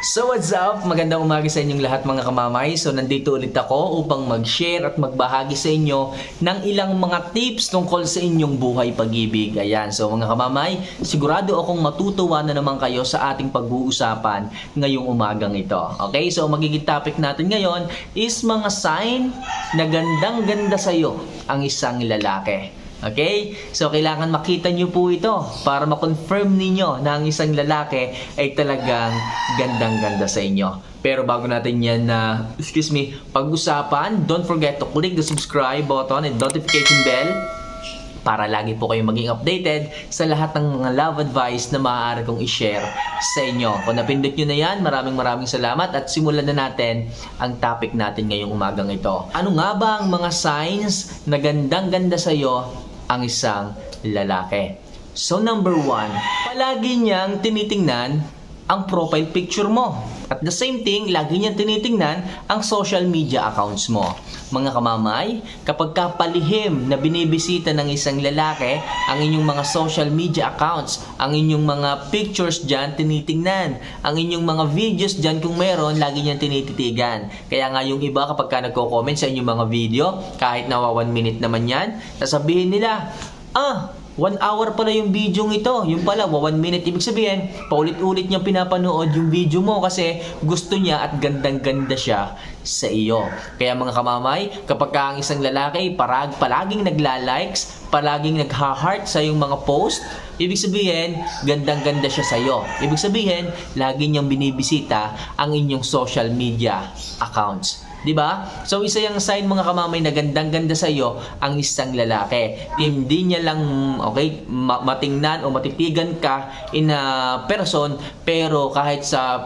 So what's up? Magandang umaga sa inyong lahat mga kamamay. So nandito ulit ako upang mag-share at magbahagi sa inyo ng ilang mga tips tungkol sa inyong buhay pag-ibig. Ayan, so mga kamamay, sigurado akong matutuwa na naman kayo sa ating pag-uusapan ngayong umagang ito. Okay, so magiging topic natin ngayon is mga sign na gandang-ganda sa'yo ang isang lalaki. Okay? So, kailangan makita nyo po ito para ma-confirm ninyo na ang isang lalaki ay talagang gandang-ganda sa inyo. Pero bago natin yan na, excuse me, pag-usapan, don't forget to click the subscribe button and notification bell para lagi po kayong maging updated sa lahat ng mga love advice na maaari kong i-share sa inyo. Kung napindot nyo na yan, maraming maraming salamat at simulan na natin ang topic natin ngayong umagang ito. Ano nga ba ang mga signs na gandang-ganda sa'yo ang isang lalaki? So number one, palagi niyang tinitingnan ang profile picture mo. At the same thing, lagi niyang tinitingnan ang social media accounts mo. Mga kamamay, kapag kapalihim na binibisita ng isang lalaki ang inyong mga social media accounts, ang inyong mga pictures dyan, tinitingnan. Ang inyong mga videos dyan, kung meron, lagi niyang tinititigan. Kaya nga yung iba kapag ka nagko-comment sa inyong mga video, kahit nawa one minute naman yan, sasabihin nila, ah, One hour pala yung video ito. Yung pala, one minute. Ibig sabihin, paulit-ulit niya pinapanood yung video mo kasi gusto niya at gandang-ganda siya sa iyo. Kaya mga kamamay, kapag ka ang isang lalaki parag, palaging nagla-likes, palaging nagha-heart sa yung mga post, ibig sabihin, gandang-ganda siya sa iyo. Ibig sabihin, lagi niyang binibisita ang inyong social media accounts. 'Di ba? So isa yung sign mga kamamay na gandang-ganda sa iyo ang isang lalaki. Hindi niya lang okay ma- matingnan o matitigan ka in a person pero kahit sa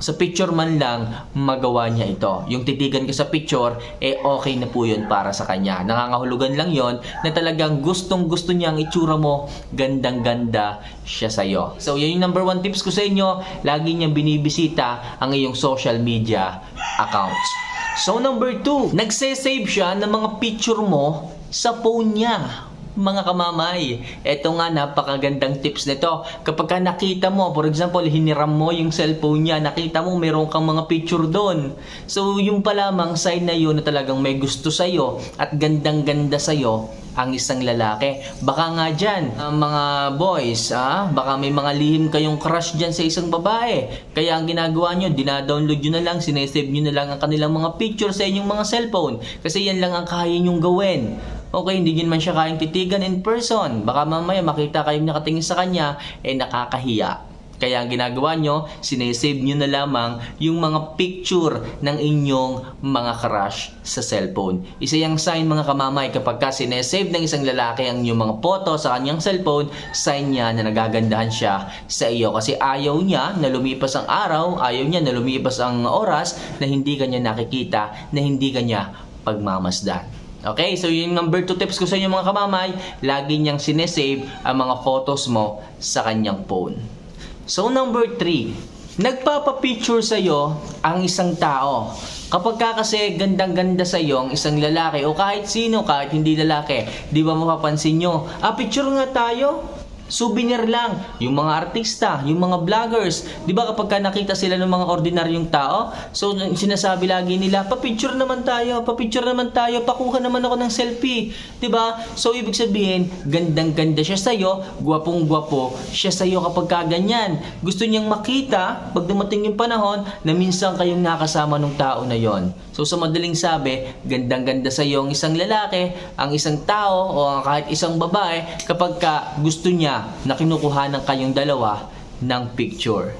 sa picture man lang magawa niya ito. Yung titigan ka sa picture eh okay na po 'yun para sa kanya. Nangangahulugan lang 'yon na talagang gustong-gusto niya ang itsura mo, gandang-ganda siya sa iyo. So, yun yung number one tips ko sa inyo. Lagi niyang binibisita ang iyong social media accounts. So number two, nagse-save siya ng mga picture mo sa phone niya. Mga kamamay, eto nga napakagandang tips nito. Kapag ka nakita mo, for example, hiniram mo yung cellphone niya, nakita mo meron kang mga picture doon. So yung pa lamang sign na yun na talagang may gusto sa'yo at gandang-ganda sa'yo ang isang lalaki. Baka nga dyan, ang mga boys, ah, baka may mga lihim kayong crush dyan sa isang babae. Kaya ang ginagawa nyo, dinadownload nyo na lang, sinesave nyo na lang ang kanilang mga picture sa inyong mga cellphone. Kasi yan lang ang kaya nyong gawin. Okay, hindi nyo man siya kayang titigan in person. Baka mamaya makita kayong nakatingin sa kanya, eh nakakahiya. Kaya ang ginagawa nyo, sinesave nyo na lamang yung mga picture ng inyong mga crush sa cellphone. Isa yung sign mga kamamay kapag ka sinesave ng isang lalaki ang inyong mga photo sa kanyang cellphone, sign niya na nagagandahan siya sa iyo. Kasi ayaw niya na lumipas ang araw, ayaw niya na lumipas ang oras na hindi kanya nakikita, na hindi kanya pagmamasdan. Okay, so yung number 2 tips ko sa inyo mga kamamay, lagi niyang sinesave ang mga photos mo sa kanyang phone. So number 3, nagpapapicture sa iyo ang isang tao. Kapag ka kasi gandang-ganda sa iyo ang isang lalaki o kahit sino, kahit hindi lalaki, di ba mapapansin nyo, ah picture nga tayo, souvenir lang. Yung mga artista, yung mga vloggers, 'di ba kapag ka nakita sila ng mga ordinaryong tao, so sinasabi lagi nila, "Pa-picture naman tayo, pa-picture naman tayo, pakuha naman ako ng selfie." 'Di ba? So ibig sabihin, gandang-ganda siya sa iyo, gwapong-gwapo siya sa iyo kapag ka ganyan. Gusto niyang makita pag dumating yung panahon na minsan kayong nakasama ng tao na 'yon. So sa madaling sabi, gandang-ganda sa iyo ang isang lalaki, ang isang tao o kahit isang babae kapag ka gusto niya na kinukuha ng kayong dalawa ng picture.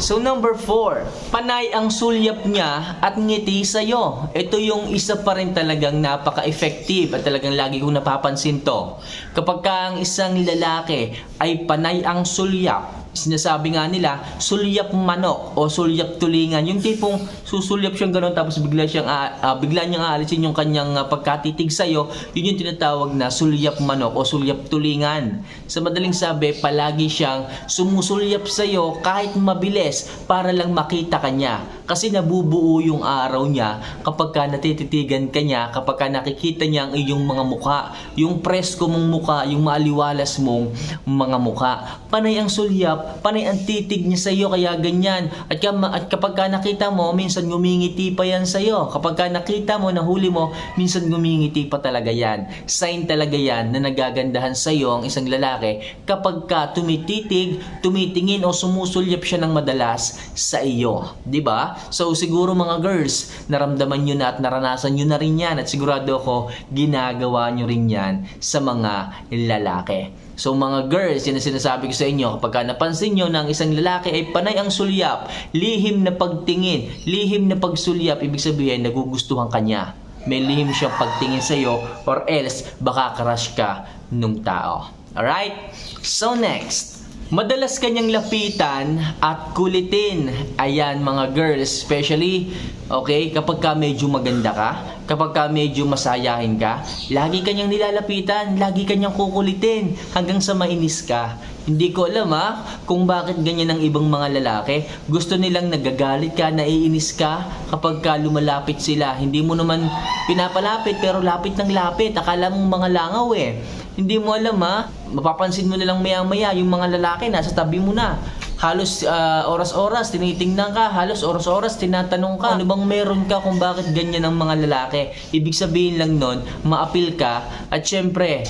So number 4, panay ang sulyap niya at ngiti sa iyo. Ito yung isa pa rin talagang napaka-effective at talagang lagi kong napapansin to. Kapag ka ang isang lalaki ay panay ang sulyap, sinasabi nga nila, sulyap manok o sulyap tulingan. Yung tipong susulyap siyang gano'n tapos bigla siyang ah, bigla niyang aalisin yung kanyang ah, pagkatitig sa iyo, yun yung tinatawag na sulyap manok o sulyap tulingan. Sa madaling sabi, palagi siyang sumusulyap sa iyo kahit mabilis para lang makita kanya Kasi nabubuo yung araw niya kapag ka natititigan ka niya, kapag ka nakikita niya ang iyong mga mukha, yung presko mong mukha, yung maaliwalas mong mga mukha. Panay ang sulyap, panay ang titig niya sa iyo, kaya ganyan. At, kam- at kapag ka nakita mo, minsan ngumingiti pa yan sa iyo. Kapag ka nakita mo, nahuli mo, minsan ngumingiti pa talaga yan. Sign talaga yan na nagagandahan sa iyo ang isang lalaki kapag ka tumititig, tumitingin o sumusulyap siya ng madalas sa iyo. 'Di ba? So siguro mga girls, naramdaman nyo na at naranasan nyo na rin yan at sigurado ako ginagawa nyo rin yan sa mga lalaki. So mga girls, yan ang sinasabi ko sa inyo, kapag ka napansin nyo ang isang lalaki ay panay ang sulyap, lihim na pagtingin, lihim na pagsulyap, ibig sabihin nagugustuhan ka niya. May lihim siyang pagtingin sa iyo or else baka crush ka nung tao. Alright? So next, Madalas kanyang lapitan at kulitin. Ayan mga girls, especially, okay, kapag ka medyo maganda ka, kapag ka medyo masayahin ka, lagi kanyang nilalapitan, lagi kanyang kukulitin hanggang sa mainis ka. Hindi ko alam ha, kung bakit ganyan ang ibang mga lalaki. Gusto nilang nagagalit ka, naiinis ka kapag ka lumalapit sila. Hindi mo naman pinapalapit pero lapit ng lapit. Akala mong mga langaw eh. Hindi mo alam ha, mapapansin mo nilang maya-maya yung mga lalaki nasa tabi mo na. Halos ah, oras-oras tinitingnan ka, halos oras-oras tinatanong ka, ano bang meron ka kung bakit ganyan ang mga lalaki? Ibig sabihin lang nun, maapil ka at syempre,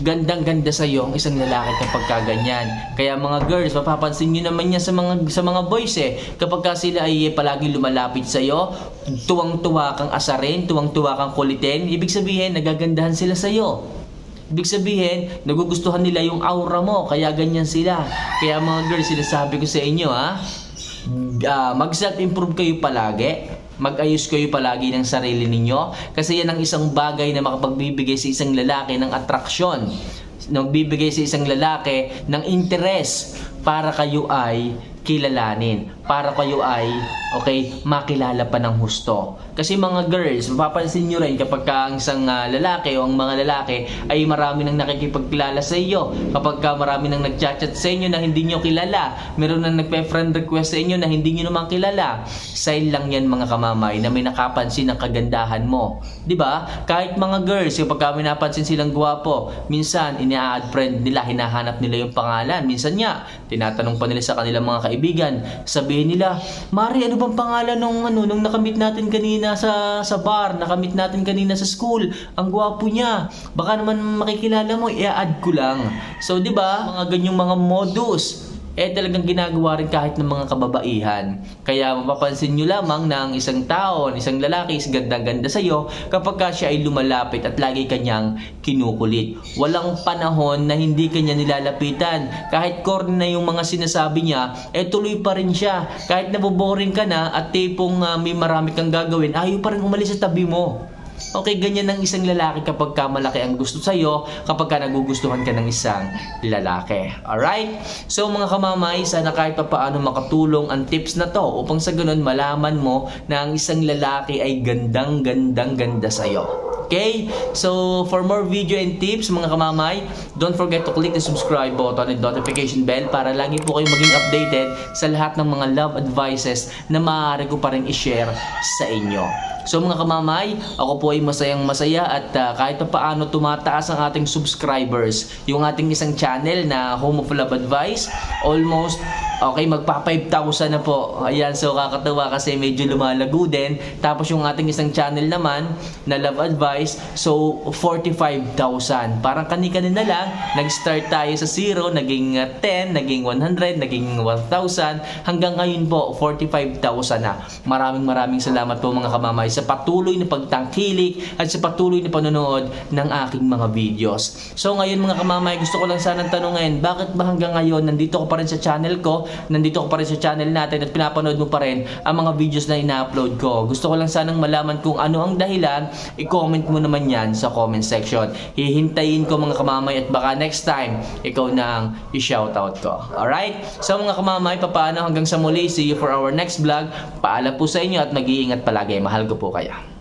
gandang-ganda sa iyo ang isang lalaki kapag ka ganyan. Kaya mga girls, mapapansin niyo naman yan sa mga sa mga boys eh. Kapag ka sila ay palagi lumalapit sa iyo, tuwang-tuwa kang asarin, tuwang-tuwa kang kulitin, ibig sabihin nagagandahan sila sa iyo. Ibig sabihin, nagugustuhan nila yung aura mo, kaya ganyan sila. Kaya mga girls, sinasabi ko sa inyo ha, ah, mag self-improve kayo palagi. Mag-ayos kayo palagi ng sarili ninyo. Kasi yan ang isang bagay na makapagbibigay sa isang lalaki ng atraksyon. Nagbibigay sa isang lalaki ng interes para kayo ay kilalanin. Para kayo ay, okay, makilala pa ng husto. Kasi mga girls, mapapansin nyo rin kapag ka ang isang ah, lalaki o ang mga lalaki ay marami nang nakikipagkilala sa iyo. Kapag ka marami nang nagchat-chat sa inyo na hindi nyo kilala, meron nang nagpe-friend request sa inyo na hindi nyo naman kilala. Sign lang yan mga kamamay na may nakapansin ng kagandahan mo. 'Di ba? Kahit mga girls, kapag ka may napansin silang gwapo, minsan ina-add friend nila, hinahanap nila yung pangalan. Minsan nga, tinatanong pa nila sa kanilang mga kaibigan, sabihin nila, Mari, ano bang pangalan nung ano nung nakamit natin kanina sa sa bar, nakamit natin kanina sa school. Ang gwapo niya. Baka naman makikilala mo, i-add ko lang. So, 'di ba? Mga ganyong mga modus eh talagang ginagawa rin kahit ng mga kababaihan. Kaya mapapansin nyo lamang na ang isang tao, ang isang lalaki is ganda-ganda sa'yo kapag ka siya ay lumalapit at lagi kanyang kinukulit. Walang panahon na hindi kanya nilalapitan. Kahit corny na yung mga sinasabi niya, eh tuloy pa rin siya. Kahit naboboring ka na at tipong ah, may marami kang gagawin, ayaw pa rin umalis sa tabi mo. Okay, ganyan ang isang lalaki kapag ka malaki ang gusto sa'yo, kapag ka nagugustuhan ka ng isang lalaki. Alright? So mga kamamay, sana kahit pa paano makatulong ang tips na to upang sa ganun malaman mo na ang isang lalaki ay gandang gandang ganda sa'yo. Okay? So, for more video and tips, mga kamamay, don't forget to click the subscribe button and notification bell para lagi po kayong maging updated sa lahat ng mga love advices na maaari ko pa rin i-share sa inyo. So mga kamamay, ako po ay masayang masaya at ah, kahit pa paano tumataas ang ating subscribers. Yung ating isang channel na Home of Love Advice, almost okay magpa 5,000 na po. Ayan, so kakatawa kasi medyo lumalago din. Tapos yung ating isang channel naman na Love Advice, so 45,000. Parang kani-kani na lang, nag-start tayo sa 0, naging ah, 10, naging 100, naging 1,000, hanggang ngayon po 45,000 na. Maraming maraming salamat po mga kamamay sa patuloy na pagtangkilik at sa patuloy na panonood ng aking mga videos. So ngayon mga kamamay, gusto ko lang sanang tanungin, bakit ba hanggang ngayon nandito ko pa rin sa channel ko, nandito ko pa rin sa channel natin at pinapanood mo pa rin ang mga videos na ina-upload ko. Gusto ko lang sanang malaman kung ano ang dahilan, i-comment mo naman yan sa comment section. Hihintayin ko mga kamamay at baka next time, ikaw na ang i-shoutout ko. Alright? So mga kamamay, papaano hanggang sa muli, see you for our next vlog. Paalam po sa inyo at mag-iingat palagi. Mahal ko po kayo.